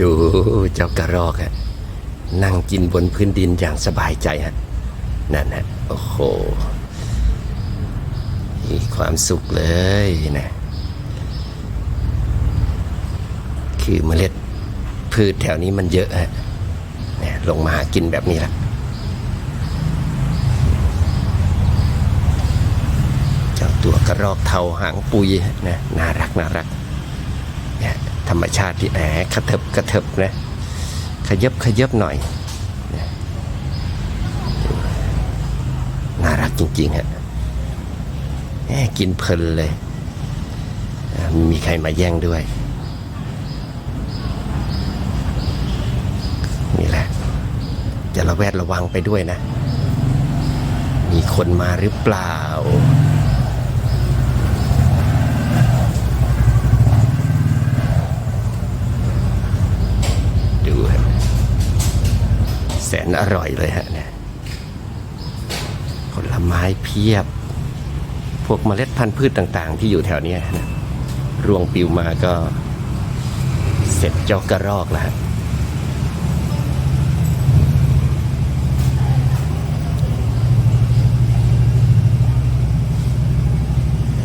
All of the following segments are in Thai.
ดูเจ้ากระรอกอะนั่งกินบนพื้นดินอย่างสบายใจฮะนั่นฮะโอ้โหมีความสุขเลยนะคือเมล็ดพืชแถวนี้มันเยอะฮะเนี่ยลงมาหากินแบบนี้ละเจ้าตัวกระรอกเทาหางปุยนะน่ารักน่ารัก ธรรมชาติที่แหมกระเถิบกระเถิบนะขยับขยับหน่อยน่ารักจริงๆฮะกินเพลินเลย มีใครมาแย่งด้วย นี่แหละ จะระแวดระวังไปด้วยนะ มีคนมาหรือเปล่า ดูฮะ แสนอร่อยเลยฮะเนี่ยผลไม้เพียบ พวกเมล็ดพันธุ์พืชต่างๆ ที่อยู่แถวนี้นะรวงปิวมาก็เสร็จเจอกกระรอกแล้วฮะ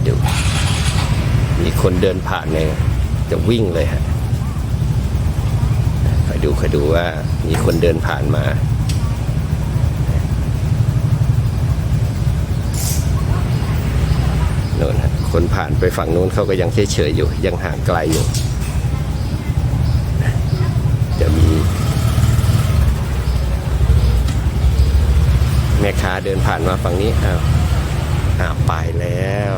ดูมีคนเดินผ่านเนี่ยจะวิ่งเลยฮะ ดูคอยดูว่ามีคนเดินผ่านมาโน่นฮะคนผ่านไปฝั่งนู้นเขาก็ยังเฉยๆอยู่ ยังห่างไกลอยู่ จะมี แม่ค้าเดินผ่านมาฝั่งนี้อ้าวอ้าวไปแล้ว